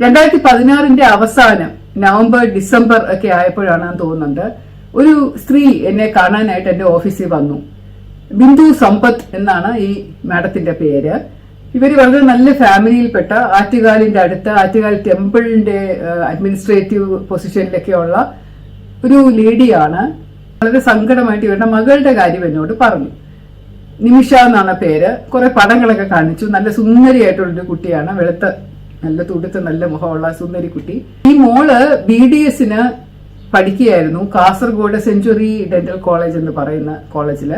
രണ്ടായിരത്തി പതിനാറിന്റെ അവസാനം November December ഒക്കെ ആയപ്പോഴാണെന്ന് തോന്നുന്നുണ്ട്. ഒരു സ്ത്രീ എന്നെ കാണാനായിട്ട് എന്റെ ഓഫീസിൽ വന്നു. ബിന്ദു സമ്പത്ത് എന്നാണ് ഈ മാഡത്തിന്റെ പേര്. ഇവർ വളരെ നല്ല ഫാമിലിയിൽപ്പെട്ട ആറ്റുകാലിന്റെ അടുത്ത് ആറ്റുകാൽ ടെമ്പിളിന്റെ അഡ്മിനിസ്ട്രേറ്റീവ് പൊസിഷനിലൊക്കെ ഉള്ള ഒരു ലേഡിയാണ്. വളരെ സങ്കടമായിട്ട് ഇവരുടെ മകളുടെ കാര്യം എന്നോട് പറഞ്ഞു. നിമിഷ എന്നാണ് പേര്. കുറെ പടങ്ങളൊക്കെ കാണിച്ചു. നല്ല സുന്ദരിയായിട്ടുള്ളൊരു കുട്ടിയാണ് വെളുത്ത നല്ല തുടുത്ത നല്ല മുഖമുള്ള സുന്ദരി കുട്ടി ഈ മോൾ ബി ഡി എസിന് പഠിക്കുകയായിരുന്നു. കാസർഗോഡ് സെഞ്ചുറി ഡെന്റൽ കോളേജ് എന്ന് പറയുന്ന കോളേജിൽ.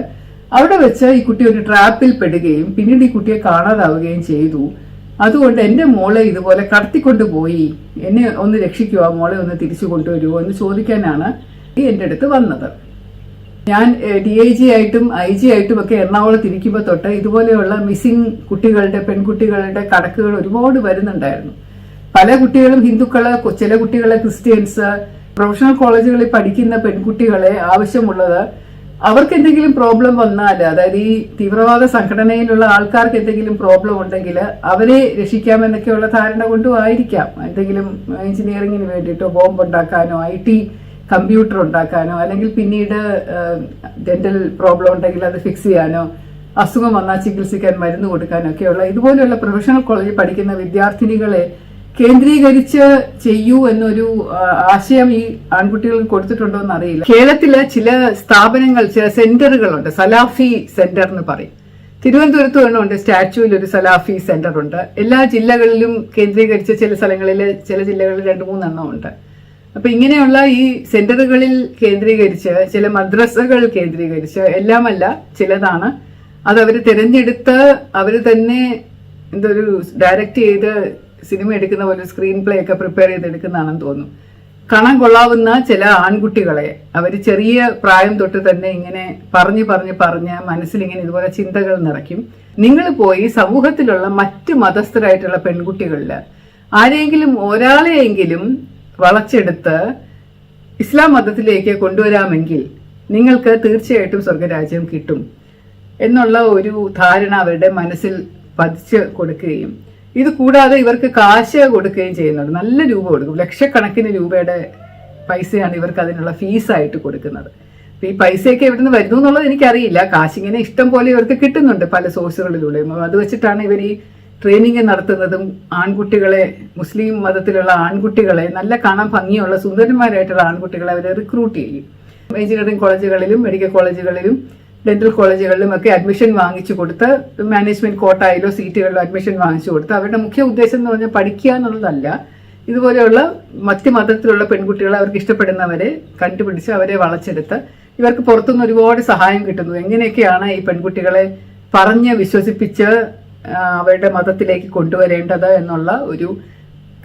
അവിടെ വെച്ച് ഈ കുട്ടി ഒരു ട്രാപ്പിൽ പെടുകയും പിന്നീട് ഈ കുട്ടിയെ കാണാതാവുകയും ചെയ്തു. അതുകൊണ്ട് എന്റെ മോളെ ഇതുപോലെ കടത്തിക്കൊണ്ടുപോയി എന്നെ ഒന്ന് രക്ഷിക്കുവോ? മോളെ ഒന്ന് തിരിച്ചു കൊണ്ടുവരുമോ എന്ന് ചോദിക്കാനാണ് ഈ എന്റെ അടുത്ത് വന്നത്. ഞാൻ ഡി ഐ ജി ആയിട്ടും ഐ ജി ആയിട്ടും ഒക്കെ എറണാകുളത്ത് ഇരിക്കുമ്പോൾ തൊട്ട് ഇതുപോലെയുള്ള മിസ്സിംഗ് കുട്ടികളുടെ പെൺകുട്ടികളുടെ കണക്കുകൾ ഒരുപാട് വരുന്നുണ്ടായിരുന്നു. പല കുട്ടികളും ഹിന്ദുക്കൾ ചില കുട്ടികളെ ക്രിസ്ത്യൻസ് പ്രൊഫഷണൽ കോളേജുകളിൽ പഠിക്കുന്ന പെൺകുട്ടികളെ ആവശ്യമുള്ളത് അവർക്ക് എന്തെങ്കിലും പ്രോബ്ലം വന്നാൽ അതായത് ഈ തീവ്രവാദ സംഘടനയിലുള്ള ആൾക്കാർക്ക് എന്തെങ്കിലും പ്രോബ്ലം ഉണ്ടെങ്കിൽ അവരെ രക്ഷിക്കാമെന്നൊക്കെയുള്ള ധാരണ കൊണ്ടും ആയിരിക്കാം. എന്തെങ്കിലും എഞ്ചിനീയറിംഗിന് വേണ്ടിയിട്ടോ ബോംബ് ഉണ്ടാക്കാനോ ഐ ടി കമ്പ്യൂട്ടർ ഉണ്ടാക്കാനോ അല്ലെങ്കിൽ പിന്നീട് ഡെന്റൽ പ്രോബ്ലം ഉണ്ടെങ്കിൽ അത് ഫിക്സ് ചെയ്യാനോ അസുഖം വന്നാൽ ചികിത്സിക്കാൻ മരുന്ന് കൊടുക്കാനോ ഒക്കെയുള്ള ഇതുപോലെയുള്ള പ്രൊഫഷണൽ കോളേജിൽ പഠിക്കുന്ന വിദ്യാർത്ഥിനികളെ കേന്ദ്രീകരിച്ച് ചെയ്യൂ എന്നൊരു ആശയം ഈ ആൺകുട്ടികൾക്ക് കൊടുത്തിട്ടുണ്ടോ എന്ന് അറിയില്ല കേരളത്തിലെ ചില സ്ഥാപനങ്ങൾ ചില സെന്ററുകളുണ്ട്. സലാഫി സെന്റർ എന്ന് പറയും. തിരുവനന്തപുരത്ത് ഉണ്ട് സ്റ്റാച്യൂവിൽ ഒരു സലാഫി സെന്റർ ഉണ്ട് എല്ലാ ജില്ലകളിലും കേന്ദ്രീകരിച്ച ചില സ്ഥലങ്ങളിൽ ചില ജില്ലകളിൽ രണ്ട് മൂന്നെണ്ണം ഉണ്ട് അപ്പൊ ഇങ്ങനെയുള്ള ഈ സെന്ററുകളിൽ കേന്ദ്രീകരിച്ച് ചില മദ്രസകൾ കേന്ദ്രീകരിച്ച് എല്ലാമല്ല ചിലതാണ്. അത് അവർ തിരഞ്ഞെടുത്ത് അവർ തന്നെ എന്തൊരു ഡയറക്റ്റ് ചെയ്ത് സിനിമ എടുക്കുന്ന പോലെ സ്ക്രീൻ പ്ലേ ഒക്കെ പ്രിപ്പയർ ചെയ്തെടുക്കുന്നതാണെന്ന് തോന്നുന്നു കണം കൊള്ളാവുന്ന ചില ആൺകുട്ടികളെ അവർ ചെറിയ പ്രായം തൊട്ട് തന്നെ ഇങ്ങനെ പറഞ്ഞു പറഞ്ഞ് പറഞ്ഞ് മനസ്സിൽ ഇങ്ങനെ ഇതുപോലെ ചിന്തകൾ നിറയ്ക്കും. നിങ്ങൾ പോയി സമൂഹത്തിലുള്ള മറ്റ് മതസ്ഥരായിട്ടുള്ള പെൺകുട്ടികളിൽ ആരെങ്കിലും ഒരാളെയെങ്കിലും വളച്ചെടുത്ത് ഇസ്ലാം മതത്തിലേക്ക് കൊണ്ടുവരാമെങ്കിൽ നിങ്ങൾക്ക് തീർച്ചയായിട്ടും സ്വർഗരാജ്യം കിട്ടും എന്നുള്ള ഒരു ധാരണ അവരുടെ മനസ്സിൽ പതിച്ച് കൊടുക്കുകയും ഇത് കൂടാതെ ഇവർക്ക് കാശ് കൊടുക്കുകയും ചെയ്യുന്നുണ്ട്. നല്ല രൂപ കൊടുക്കും. ലക്ഷക്കണക്കിന് രൂപയുടെ പൈസയാണ് ഇവർക്ക് അതിനുള്ള ഫീസായിട്ട് കൊടുക്കുന്നത്. ഈ പൈസയൊക്കെ എവിടെ നിന്ന് വരുന്നു എന്നുള്ളത് എനിക്കറിയില്ല. കാശിങ്ങനെ ഇഷ്ടം പോലെ ഇവർക്ക് കിട്ടുന്നുണ്ട് പല സോഴ്സുകളിലൂടെയും അത് വെച്ചിട്ടാണ് ഇവർ ഈ ട്രെയിനിങ് നടത്തുന്നതും ആൺകുട്ടികളെ മുസ്ലിം മതത്തിലുള്ള ആൺകുട്ടികളെ നല്ല കാണാൻ ഭംഗിയുള്ള സുന്ദരന്മാരായിട്ടുള്ള ആൺകുട്ടികളെ അവരെ റിക്രൂട്ട് ചെയ്യും. എഞ്ചിനീയറിംഗ് കോളേജുകളിലും മെഡിക്കൽ കോളേജുകളിലും ഡെന്റൽ കോളേജുകളിലും ഒക്കെ അഡ്മിഷൻ വാങ്ങിച്ചു കൊടുത്ത് മാനേജ്മെന്റ് കോട്ടായാലോ സീറ്റുകളിലോ അഡ്മിഷൻ വാങ്ങിച്ചു കൊടുത്ത് അവരുടെ മുഖ്യ ഉദ്ദേശം എന്ന് പറഞ്ഞാൽ പഠിക്കുക എന്നുള്ളതല്ല. ഇതുപോലെയുള്ള മറ്റ് മതത്തിലുള്ള പെൺകുട്ടികളെ അവർക്ക് ഇഷ്ടപ്പെടുന്നവരെ കണ്ടുപിടിച്ച് അവരെ വളച്ചെടുത്ത് ഇവർക്ക് പുറത്തുനിന്ന് ഒരുപാട് സഹായം കിട്ടുന്നു. എങ്ങനെയൊക്കെയാണ് ഈ പെൺകുട്ടികളെ പറഞ്ഞ് വിശ്വസിപ്പിച്ച് അവരുടെ മതത്തിലേക്ക് കൊണ്ടുവരേണ്ടത് എന്നുള്ള ഒരു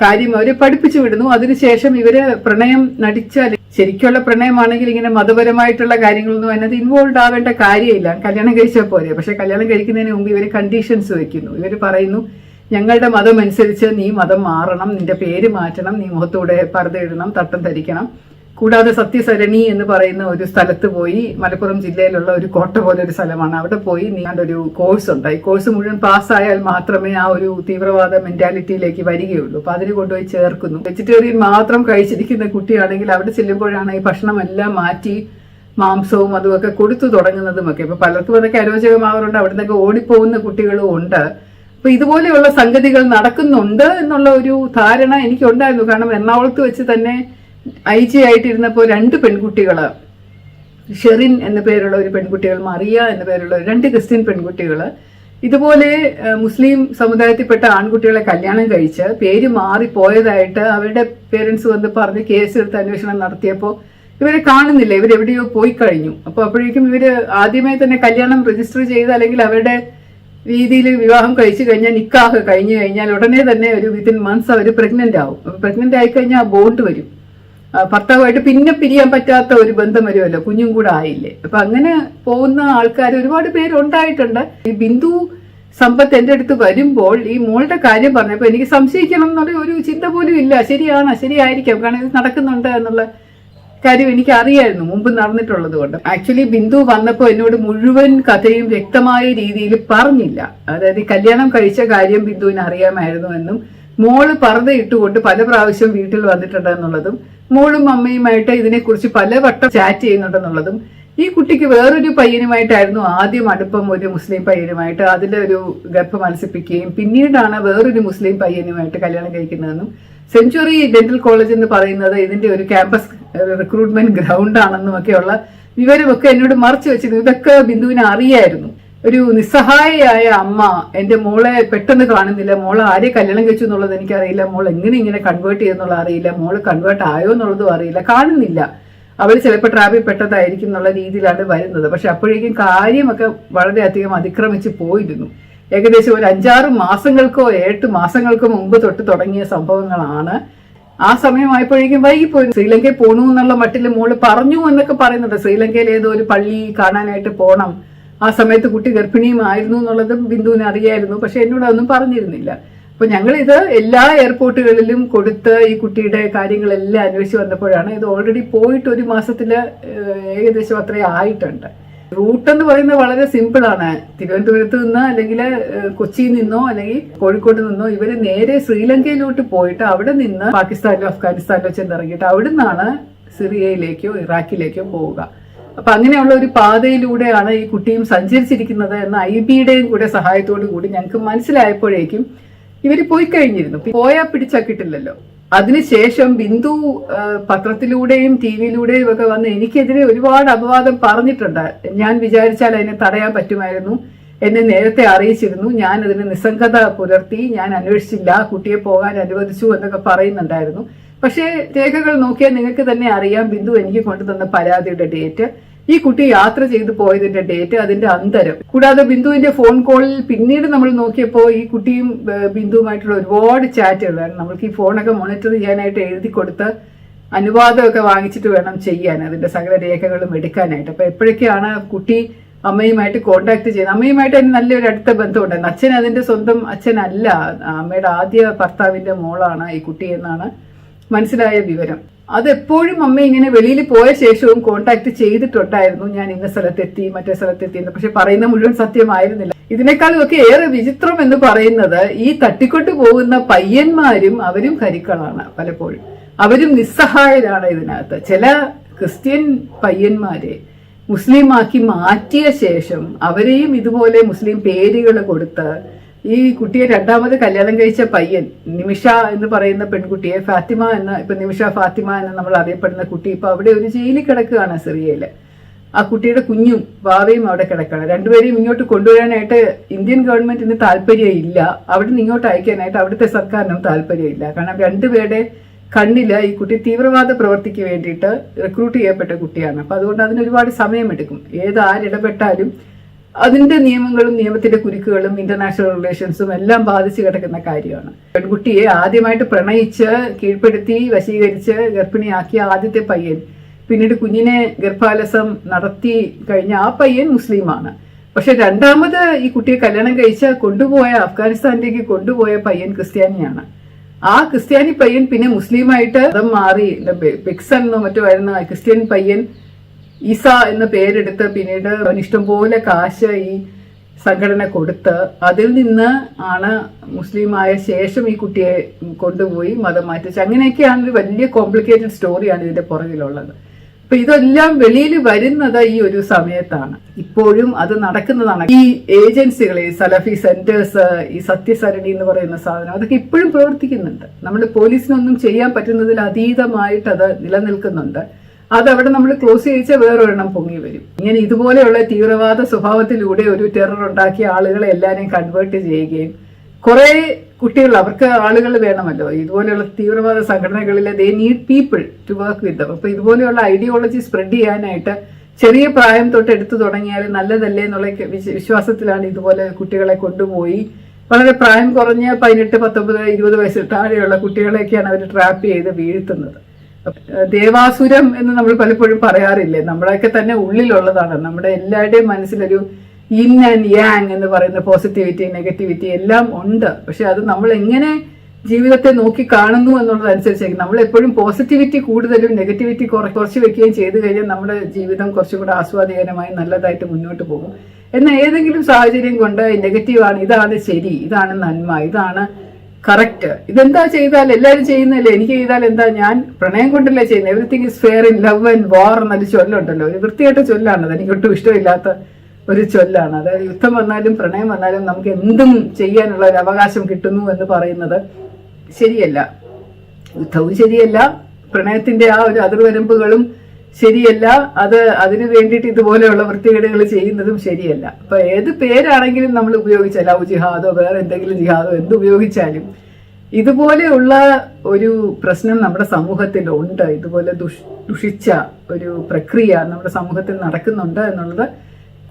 കാര്യം അവരെ പഠിപ്പിച്ചു വിടുന്നു. അതിനുശേഷം ഇവർ പ്രണയം നടിച്ചാൽ ശരിക്കുള്ള പ്രണയമാണെങ്കിൽ ഇങ്ങനെ മതപരമായിട്ടുള്ള കാര്യങ്ങളൊന്നും അതിനകത്ത് ഇൻവോൾവ് ആവേണ്ട കാര്യമില്ല. കല്യാണം കഴിച്ചാൽ പോരെ. പക്ഷെ കല്യാണം കഴിക്കുന്നതിന് മുമ്പ് ഇവർ കണ്ടീഷൻസ് വെക്കുന്നു. ഇവർ പറയുന്നു ഞങ്ങളുടെ മതം അനുസരിച്ച് നീ മതം മാറണം നിന്റെ പേര് മാറ്റണം നീ മുഖത്തൂടെ ഇടണം തട്ടം ധരിക്കണം. കൂടാതെ സത്യസരണി എന്ന് പറയുന്ന ഒരു സ്ഥലത്ത് പോയി മലപ്പുറം ജില്ലയിലുള്ള ഒരു കോട്ട പോലെ ഒരു സ്ഥലമാണ്. അവിടെ പോയി നീണ്ട ഒരു കോഴ്സ് ഉണ്ട്. ഈ കോഴ്സ് മുഴുവൻ പാസ്സായാൽ മാത്രമേ ആ ഒരു തീവ്രവാദ മെന്റാലിറ്റിയിലേക്ക് വരികയുള്ളൂ. അപ്പൊ അതിന് കൊണ്ടുപോയി ചേർക്കുന്നു. വെജിറ്റേറിയൻ മാത്രം കഴിച്ചിരിക്കുന്ന കുട്ടിയാണെങ്കിൽ അവിടെ ചെല്ലുമ്പോഴാണ് ഈ ഭക്ഷണമെല്ലാം മാറ്റി മാംസവും അതുമൊക്കെ കൊടുത്തു തുടങ്ങുന്നതുമൊക്കെ. ഇപ്പൊ പലർക്കും അതൊക്കെ അരോചകമാവാറുണ്ട്. അവിടെ നിന്നൊക്കെ ഓടിപ്പോകുന്ന കുട്ടികളും ഉണ്ട്. അപ്പൊ ഇതുപോലെയുള്ള സംഗതികൾ നടക്കുന്നുണ്ട് എന്നുള്ള ഒരു ധാരണ എനിക്കുണ്ടായിരുന്നു. കാരണം എറണാകുളത്ത് വെച്ച് തന്നെ ഐ ജി ആയിട്ടിരുന്നപ്പോൾ രണ്ട് പെൺകുട്ടികൾ ഷെറിൻ എന്ന പേരുള്ള ഒരു പെൺകുട്ടികൾ മറിയ എന്ന പേരുള്ള രണ്ട് ക്രിസ്ത്യൻ പെൺകുട്ടികൾ ഇതുപോലെ മുസ്ലിം സമുദായത്തിൽപ്പെട്ട ആൺകുട്ടികളെ കല്യാണം കഴിച്ച് പേര് മാറിപ്പോയതായിട്ട് അവരുടെ പേരൻസ് വന്ന് പറഞ്ഞ് കേസെടുത്ത് അന്വേഷണം നടത്തിയപ്പോൾ ഇവരെ കാണുന്നില്ല. ഇവരെവിടെയോ പോയി കഴിഞ്ഞു. അപ്പോൾ അപ്പോഴേക്കും ഇവർ ആദ്യമേ തന്നെ കല്യാണം രജിസ്റ്റർ ചെയ്ത് അല്ലെങ്കിൽ അവരുടെ രീതിയിൽ വിവാഹം കഴിച്ചു കഴിഞ്ഞാൽ നിക്കാഹ് കഴിഞ്ഞു കഴിഞ്ഞാൽ ഉടനെ തന്നെ ഒരു വിത്തിൻ മന്ത്സ് അവർ പ്രഗ്നന്റ് ആവും. പ്രഗ്നന്റ് ആയിക്കഴിഞ്ഞാൽ ആ ബോണ്ട് വരും. ഭർത്താവുമായിട്ട് പിന്നെ പിരിയാൻ പറ്റാത്ത ഒരു ബന്ധം വരുമല്ലോ കുഞ്ഞും കൂടെ ആയില്ലേ? അപ്പൊ അങ്ങനെ പോകുന്ന ആൾക്കാർ ഒരുപാട് പേര് ഉണ്ടായിട്ടുണ്ട് ഈ ബിന്ദു സമ്പത്ത് എന്റെ അടുത്ത് വരുമ്പോൾ ഈ മോളുടെ കാര്യം പറഞ്ഞപ്പോൾ എനിക്ക് സംശയിക്കണം എന്നുള്ള ഒരു ചിന്ത പോലും ഇല്ല. ശരിയാണ് ശരിയായിരിക്കാം. കാരണം ഇത് നടക്കുന്നുണ്ട് എന്നുള്ള കാര്യം എനിക്ക് അറിയായിരുന്നു മുമ്പ് നടന്നിട്ടുള്ളത് കൊണ്ട്. ആക്ച്വലി ബിന്ദു വന്നപ്പോൾ എന്നോട് മുഴുവൻ കഥയും വ്യക്തമായ രീതിയിൽ പറഞ്ഞില്ല. അതായത് കല്യാണം കഴിച്ച കാര്യം ബിന്ദുവിന് അറിയാമായിരുന്നു എന്നും മോൾ പറഞ്ഞ ഇട്ടുകൊണ്ട് പല പ്രാവശ്യം വീട്ടിൽ വന്നിട്ടുണ്ട് എന്നുള്ളതും മോളും അമ്മയുമായിട്ട് ഇതിനെക്കുറിച്ച് പലവട്ടം ചാറ്റ് ചെയ്യുന്നുണ്ടെന്നുള്ളതും ഈ കുട്ടിക്ക് വേറൊരു പയ്യനുമായിട്ടായിരുന്നു ആദ്യം അടുപ്പം ഒരു മുസ്ലിം പയ്യനുമായിട്ട് അതിലൊരു ഗർഭം മത്സിപ്പിക്കുകയും പിന്നീടാണ് വേറൊരു മുസ്ലിം പയ്യനുമായിട്ട് കല്യാണം കഴിക്കുന്നതെന്നും സെഞ്ചുറി ഡെന്റൽ കോളേജ് എന്ന് പറയുന്നത് ഇതിന്റെ ഒരു ക്യാമ്പസ് റിക്രൂട്ട്മെന്റ് ഗ്രൗണ്ട് ആണെന്നും ഒക്കെയുള്ള വിവരമൊക്കെ എന്നോട് മറച്ചു വെച്ചിരുന്നു. ഇതൊക്കെ ബിന്ദുവിനെ അറിയായിരുന്നു. ഒരു നിസ്സഹായയായ അമ്മ എന്റെ മോളെ പെട്ടെന്ന് കാണുന്നില്ല. മോൾ ആരെ കല്യാണം കഴിച്ചു എന്നുള്ളത് എനിക്കറിയില്ല. മോൾ എങ്ങനെ ഇങ്ങനെ കൺവേർട്ട് ചെയ്യുന്നുള്ള അറിയില്ല. മോൾ കൺവേർട്ട് ആയോ എന്നുള്ളതും അറിയില്ല. കാണുന്നില്ല. അവൾ ചിലപ്പോൾ ട്രാപ്പിൽ പെട്ടതായിരിക്കും എന്നുള്ള രീതിയിലാണ് വരുന്നത്. പക്ഷെ അപ്പോഴേക്കും കാര്യമൊക്കെ വളരെയധികം അതിക്രമിച്ച് പോയിരുന്നു. ഏകദേശം ഒരു അഞ്ചാറ് മാസങ്ങൾക്കോ എട്ട് മാസങ്ങൾക്കോ മുമ്പ് തൊട്ട് തുടങ്ങിയ സംഭവങ്ങളാണ്. ആ സമയമായപ്പോഴേക്കും വൈകിപ്പോയി. ശ്രീലങ്കയിൽ പോണു എന്നുള്ള മട്ടിൽ മോൾ പറഞ്ഞു എന്നൊക്കെ പറയുന്നുണ്ട്. ശ്രീലങ്കയിൽ ഏതോ ഒരു പള്ളി കാണാനായിട്ട് പോണം. ആ സമയത്ത് കുട്ടി ഗർഭിണിയുമായിരുന്നു എന്നുള്ളതും ബിന്ദുവിന് അറിയായിരുന്നു. പക്ഷെ എന്നോട് അതൊന്നും പറഞ്ഞിരുന്നില്ല. അപ്പൊ ഞങ്ങൾ ഇത് എല്ലാ എയർപോർട്ടുകളിലും കൊടുത്ത് ഈ കുട്ടിയുടെ കാര്യങ്ങളെല്ലാം അന്വേഷിച്ച് വന്നപ്പോഴാണ് ഇത് ഓൾറെഡി പോയിട്ട് ഒരു മാസത്തിൽ ഏകദേശം അത്രയും ആയിട്ടുണ്ട്. റൂട്ട് എന്ന് പറയുന്നത് വളരെ സിമ്പിൾ ആണ്. തിരുവനന്തപുരത്ത് നിന്ന് അല്ലെങ്കിൽ കൊച്ചിയിൽ നിന്നോ അല്ലെങ്കിൽ കോഴിക്കോട് നിന്നോ ഇവർ നേരെ ശ്രീലങ്കയിലോട്ട് പോയിട്ട് അവിടെ നിന്ന് പാകിസ്ഥാനിലോ അഫ്ഗാനിസ്ഥാനിലോ ചെന്നിറങ്ങിയിട്ട് അവിടെ നിന്നാണ് സിറിയയിലേക്കോ ഇറാഖിലേക്കോ പോവുക. അപ്പൊ അങ്ങനെയുള്ള ഒരു പാതയിലൂടെയാണ് ഈ കുട്ടിയും സഞ്ചരിച്ചിരിക്കുന്നത് എന്ന ഐ ബിയുടെയും കൂടെ സഹായത്തോടു കൂടി ഞങ്ങൾക്ക് മനസ്സിലായപ്പോഴേക്കും ഇവർ പോയി കഴിഞ്ഞിരുന്നു. പോയാൽ പിടിച്ചാ കിട്ടില്ലല്ലോ. അതിനുശേഷം ബിന്ദു പത്രത്തിലൂടെയും ടി വിയിലൂടെയും ഒക്കെ വന്ന് എനിക്കെതിരെ ഒരുപാട് അപവാദം പറഞ്ഞിട്ടുണ്ട്. ഞാൻ വിചാരിച്ചാൽ അതിനെ തടയാൻ പറ്റുമായിരുന്നു. എന്നെ നേരത്തെ അറിയിച്ചിരുന്നു. ഞാൻ അതിന് നിസ്സംഗത പുലർത്തി ഞാൻ അന്വേഷിച്ചില്ല കുട്ടിയെ പോകാൻ അനുവദിച്ചു എന്നൊക്കെ പറയുന്നുണ്ടായിരുന്നു. പക്ഷേ രേഖകൾ നോക്കിയാൽ നിങ്ങൾക്ക് തന്നെ അറിയാം ബിന്ദു എനിക്ക് കൊണ്ടുതന്ന പരാതിയുടെ ഡേറ്റ്. ഈ കുട്ടി യാത്ര ചെയ്തു പോയതിന്റെ ഡേറ്റ് അതിന്റെ അന്തരം. കൂടാതെ ബിന്ദുവിന്റെ ഫോൺ കോളിൽ പിന്നീട് നമ്മൾ നോക്കിയപ്പോൾ ഈ കുട്ടിയും ബിന്ദുവുമായിട്ടുള്ള ഒരുപാട് ചാറ്റുകളാണ് നമ്മൾക്ക് ഈ ഫോണൊക്കെ മോണിറ്റർ ചെയ്യാനായിട്ട് എഴുതി കൊടുത്ത് അനുവാദമൊക്കെ വാങ്ങിച്ചിട്ട് വേണം ചെയ്യാൻ അതിന്റെ സകല രേഖകളും എടുക്കാനായിട്ട്. അപ്പൊ എപ്പോഴൊക്കെയാണ് കുട്ടി അമ്മയുമായിട്ട് കോണ്ടാക്ട് ചെയ്യുന്നത് അമ്മയുമായിട്ട് അതിന് നല്ലൊരു അടുത്ത ബന്ധമുണ്ടായിരുന്നു. അച്ഛൻ അതിന്റെ സ്വന്തം അച്ഛനല്ല. അമ്മയുടെ ആദ്യ ഭർത്താവിന്റെ മോളാണ് ഈ കുട്ടി എന്നാണ് മനസ്സിലായ വിവരം. അതെപ്പോഴും അമ്മ ഇങ്ങനെ വെളിയിൽ പോയ ശേഷവും കോണ്ടാക്ട് ചെയ്തിട്ടുണ്ടായിരുന്നു. ഞാൻ ഇന്ന സ്ഥലത്തെത്തി മറ്റേ സ്ഥലത്തെത്തി എന്ന്. പക്ഷെ പറയുന്ന മുഴുവൻ സത്യമായിരുന്നില്ല. ഇതിനേക്കാളും ഒക്കെ ഏറെ വിചിത്രം എന്ന് പറയുന്നത് ഈ തട്ടിക്കൊണ്ടു പോകുന്ന പയ്യന്മാരും അവരും കരുക്കളാണ് പലപ്പോഴും. അവരും നിസ്സഹായരാണ് ഇതിനകത്ത്. ചില ക്രിസ്ത്യൻ പയ്യന്മാരെ മുസ്ലിമാക്കി മാറ്റിയ ശേഷം അവരെയും ഇതുപോലെ മുസ്ലിം പേരുകൾ കൊടുത്ത് ഈ കുട്ടിയെ രണ്ടാമത് കല്യാണം കഴിച്ച പയ്യൻ നിമിഷ എന്ന് പറയുന്ന പെൺകുട്ടിയെ ഫാത്തിമ എന്ന ഇപ്പൊ നിമിഷ ഫാത്തിമ എന്ന് നമ്മൾ അറിയപ്പെടുന്ന കുട്ടി ഇപ്പൊ അവിടെ ഒരു ജയിലിൽ കിടക്കുകയാണ് സിറിയയിൽ. ആ കുട്ടിയുടെ കുഞ്ഞും ഭാവയും അവിടെ കിടക്കണം രണ്ടുപേരെയും ഇങ്ങോട്ട് കൊണ്ടുവരാനായിട്ട് ഇന്ത്യൻ ഗവൺമെന്റിന് താല്പര്യമില്ല. അവിടെ നിന്ന് ഇങ്ങോട്ട് അയക്കാനായിട്ട് അവിടുത്തെ സർക്കാരിനും താല്പര്യമില്ല. കാരണം രണ്ടുപേരുടെ കണ്ണിൽ ഈ കുട്ടി തീവ്രവാദ പ്രവർത്തിക്ക് വേണ്ടിയിട്ട് റിക്രൂട്ട് ചെയ്യപ്പെട്ട കുട്ടിയാണ്. അപ്പൊ അതുകൊണ്ട് അതിന് ഒരുപാട് സമയമെടുക്കും. ഏത് ആരിടപെട്ടാലും അതിന്റെ നിയമങ്ങളും നിയമത്തിന്റെ കുരുക്കുകളും ഇന്റർനാഷണൽ റിലേഷൻസും എല്ലാം ബാധിച്ചു കിടക്കുന്ന കാര്യമാണ്. പെൺകുട്ടിയെ ആദ്യമായിട്ട് പ്രണയിച്ച് കീഴ്പ്പെടുത്തി വശീകരിച്ച് ഗർഭിണിയാക്കിയ ആദ്യത്തെ പയ്യൻ പിന്നീട് കുഞ്ഞിനെ ഗർഭാലസം നടത്തി കഴിഞ്ഞ ആ പയ്യൻ മുസ്ലിമാണ്. പക്ഷെ രണ്ടാമത് ഈ കുട്ടിയെ കല്യാണം കഴിച്ച് കൊണ്ടുപോയ അഫ്ഗാനിസ്ഥാനിലേക്ക് കൊണ്ടുപോയ പയ്യൻ ക്രിസ്ത്യാനിയാണ്. ആ ക്രിസ്ത്യാനി പയ്യൻ പിന്നെ മുസ്ലിമായിട്ട് മതം മാറി ബിക്സൺ എന്നോ മറ്റോ ആയിരുന്ന ക്രിസ്ത്യൻ പയ്യൻ ഈസ എന്ന പേരെടുത്ത് പിന്നീട് അവന് ഇഷ്ടംപോലെ കാശ് ഈ സംഘടന കൊടുത്ത് അതിൽ നിന്ന് ആണ് മുസ്ലിമായ ശേഷം ഈ കുട്ടിയെ കൊണ്ടുപോയി മതം മാറ്റിച്ച് അങ്ങനെയൊക്കെയാണ് ഒരു വലിയ കോംപ്ലിക്കേറ്റഡ് സ്റ്റോറിയാണ് ഇതിന്റെ പുറകിലുള്ളത്. അപ്പൊ ഇതെല്ലാം വെളിയിൽ വരുന്നത് ഈ ഒരു സമയത്താണ്. ഇപ്പോഴും അത് നടക്കുന്നതാണ്. ഈ ഏജൻസികൾ ഈ സലഫി സെന്റേഴ്സ് ഈ സത്യസരണി എന്ന് പറയുന്ന സാധനം അതൊക്കെ ഇപ്പോഴും പ്രവർത്തിക്കുന്നുണ്ട്. നമ്മൾ പോലീസിനൊന്നും ചെയ്യാൻ പറ്റുന്നതിൽ അതീതമായിട്ട് അത് നിലനിൽക്കുന്നുണ്ട്. അത് അവിടെ നമ്മൾ ക്ലോസ് ചെയ്യിച്ചാൽ വേറൊരെണ്ണം പൊങ്ങി വരും. ഇങ്ങനെ ഇതുപോലെയുള്ള തീവ്രവാദ സ്വഭാവത്തിലൂടെ ഒരു ടെറർ ഉണ്ടാക്കിയ ആളുകളെ എല്ലാവരെയും കൺവേർട്ട് ചെയ്യുകയും കുറെ കുട്ടികൾ അവർക്ക് ആളുകൾ വേണമല്ലോ. ഇതുപോലെയുള്ള തീവ്രവാദ സംഘടനകളിൽ they need people to work with അപ്പൊ ഇതുപോലെയുള്ള ഐഡിയോളജി സ്പ്രെഡ് ചെയ്യാനായിട്ട് ചെറിയ പ്രായം തൊട്ട് എടുത്തു തുടങ്ങിയാൽ നല്ലതല്ലേ എന്നുള്ള വിശ്വാസത്തിലാണ് ഇതുപോലെ കുട്ടികളെ കൊണ്ടുപോയി. വളരെ പ്രായം കുറഞ്ഞ പതിനെട്ട് പത്തൊമ്പത് ഇരുപത് വയസ്സിൽ താഴെയുള്ള കുട്ടികളെയൊക്കെയാണ് അവർ ട്രാപ്പ് ചെയ്ത് വീഴ്ത്തുന്നത്. ദേവാസുരം എന്ന് നമ്മൾ പലപ്പോഴും പറയാറില്ലേ? നമ്മളൊക്കെ തന്നെ ഉള്ളിലുള്ളതാണ്. നമ്മുടെ എല്ലാവരുടെയും മനസ്സിലൊരു ഇൻ ആൻഡ് യാങ് എന്ന് പറയുന്ന പോസിറ്റിവിറ്റി നെഗറ്റിവിറ്റി എല്ലാം ഉണ്ട്. പക്ഷെ അത് നമ്മൾ എങ്ങനെ ജീവിതത്തെ നോക്കി കാണുന്നു എന്നുള്ളതനുസരിച്ചായിരിക്കും. നമ്മൾ എപ്പോഴും പോസിറ്റിവിറ്റി കൂടുതലും നെഗറ്റിവിറ്റി കുറച്ച് വെക്കുകയും ചെയ്തു കഴിഞ്ഞാൽ നമ്മുടെ ജീവിതം കുറച്ചും കൂടെ ആസ്വാദികരമായി നല്ലതായിട്ട് മുന്നോട്ട് പോകും. എന്നാൽ ഏതെങ്കിലും സാഹചര്യം കൊണ്ട് നെഗറ്റീവാണ് ഇതാണ് ശരി ഇതാണ് നന്മ ഇതാണ് കറക്റ്റ് ഇതെന്താ ചെയ്താൽ എല്ലാവരും ചെയ്യുന്നല്ലേ എനിക്ക് ചെയ്താൽ എന്താ? ഞാൻ പ്രണയം കൊണ്ടല്ലേ ചെയ്യുന്നത്? Everything is fair in love and war എന്നൊരു ചൊല്ലുണ്ടല്ലോ. ഒരു വൃത്തിയായിട്ട് ചൊല്ലാണ്. അത് എനിക്ക് ഒട്ടും ഇഷ്ടമില്ലാത്ത ഒരു ചൊല്ലാണ്. അതായത് യുദ്ധം വന്നാലും പ്രണയം വന്നാലും നമുക്ക് എന്തും ചെയ്യാനുള്ള ഒരു അവകാശം കിട്ടുന്നു എന്ന് പറയുന്നത് ശരിയല്ല. യുദ്ധവും ശരിയല്ല. പ്രണയത്തിന്റെ ആ ഒരു അതിർവരമ്പുകളും ശരിയല്ല. അത് അതിനു വേണ്ടിയിട്ട് ഇതുപോലെയുള്ള വൃത്തികേടുകൾ ചെയ്യുന്നതും ശരിയല്ല. അപ്പൊ ഏത് പേരാണെങ്കിലും നമ്മൾ ഉപയോഗിച്ചാൽ ലവ് ജിഹാദോ വേറെ എന്തെങ്കിലും ജിഹാദോ എന്ത് ഉപയോഗിച്ചാലും ഇതുപോലെയുള്ള ഒരു പ്രശ്നം നമ്മുടെ സമൂഹത്തിൽ ഉണ്ട്. ഇതുപോലെ ദുഷ് ദുഷിച്ച ഒരു പ്രക്രിയ നമ്മുടെ സമൂഹത്തിൽ നടക്കുന്നുണ്ട് എന്നുള്ളത്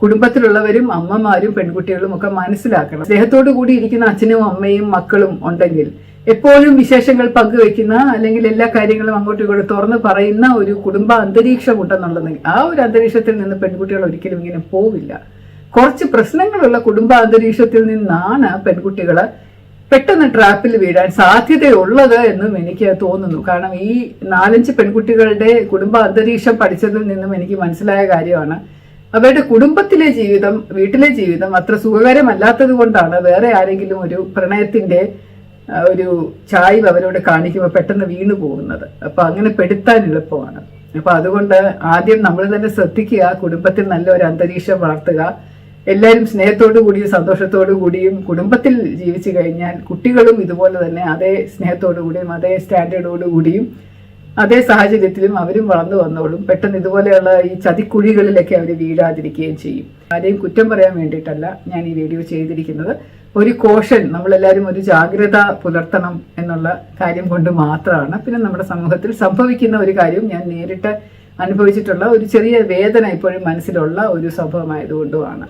കുടുംബത്തിലുള്ളവരും അമ്മമാരും പെൺകുട്ടികളും ഒക്കെ മനസ്സിലാക്കണം. സ്നേഹത്തോടു കൂടി ഇരിക്കുന്ന അച്ഛനും അമ്മയും മക്കളും ഉണ്ടെങ്കിൽ എപ്പോഴും വിശേഷങ്ങൾ പങ്കുവെക്കുന്ന അല്ലെങ്കിൽ എല്ലാ കാര്യങ്ങളും അങ്ങോട്ടും ഇങ്ങോട്ടും തുറന്ന് പറയുന്ന ഒരു കുടുംബ അന്തരീക്ഷം ഉണ്ടെന്നുള്ളതെങ്കിൽ ആ ഒരു അന്തരീക്ഷത്തിൽ നിന്ന് പെൺകുട്ടികൾ ഒരിക്കലും ഇങ്ങനെ പോവില്ല. കുറച്ച് പ്രശ്നങ്ങളുള്ള കുടുംബ അന്തരീക്ഷത്തിൽ നിന്നാണ് പെൺകുട്ടികൾ പെട്ടെന്ന് ട്രാപ്പിൽ വീഴാൻ സാധ്യതയുള്ളത് എന്നും എനിക്ക് തോന്നുന്നു. കാരണം ഈ നാലഞ്ച് പെൺകുട്ടികളുടെ കുടുംബ അന്തരീക്ഷം പഠിച്ചതിൽ നിന്നും എനിക്ക് മനസ്സിലായ കാര്യമാണ്. അവരുടെ കുടുംബത്തിലെ ജീവിതം വീട്ടിലെ ജീവിതം അത്ര സുഖകരമല്ലാത്തത് കൊണ്ടാണ് വേറെ ആരെങ്കിലും ഒരു പ്രണയത്തിന്റെ ഒരു ചായ്വ് അവരോട് കാണിക്കുമ്പോൾ പെട്ടെന്ന് വീണു പോകുന്നത്. അപ്പൊ അങ്ങനെ പെടുത്താൻ എളുപ്പമാണ്. അപ്പൊ അതുകൊണ്ട് ആദ്യം നമ്മൾ തന്നെ ശ്രദ്ധിക്കുക കുടുംബത്തിൽ നല്ല ഒരു അന്തരീക്ഷം വളർത്തുക. എല്ലാവരും സ്നേഹത്തോടു കൂടിയും സന്തോഷത്തോടു കൂടിയും കുടുംബത്തിൽ ജീവിച്ചു കഴിഞ്ഞാൽ കുട്ടികളും ഇതുപോലെ തന്നെ അതേ സ്നേഹത്തോടു കൂടിയും അതേ സ്റ്റാൻഡേർഡോടു കൂടിയും അതേ സാഹചര്യത്തിലും അവരും വളർന്നു വന്നോളും. പെട്ടെന്ന് ഇതുപോലെയുള്ള ഈ ചതിക്കുഴികളിലൊക്കെ അവർ വീഴാതിരിക്കുകയും ചെയ്യും. ആരെയും കുറ്റം പറയാൻ വേണ്ടിയിട്ടല്ല ഞാൻ ഈ വീഡിയോ ചെയ്തിരിക്കുന്നത്. ഒരു കോഷൻ നമ്മളെല്ലാവരും ഒരു ജാഗ്രത പുലർത്തണം എന്നുള്ള കാര്യം കൊണ്ട് മാത്രമാണ്. പിന്നെ നമ്മുടെ സമൂഹത്തിൽ സംഭവിക്കുന്ന ഒരു കാര്യം ഞാൻ നേരിട്ട് അനുഭവിച്ചിട്ടുള്ള ഒരു ചെറിയ വേദന ഇപ്പോഴും മനസ്സിലുള്ള ഒരു സംഭവമായതുകൊണ്ടുമാണ്.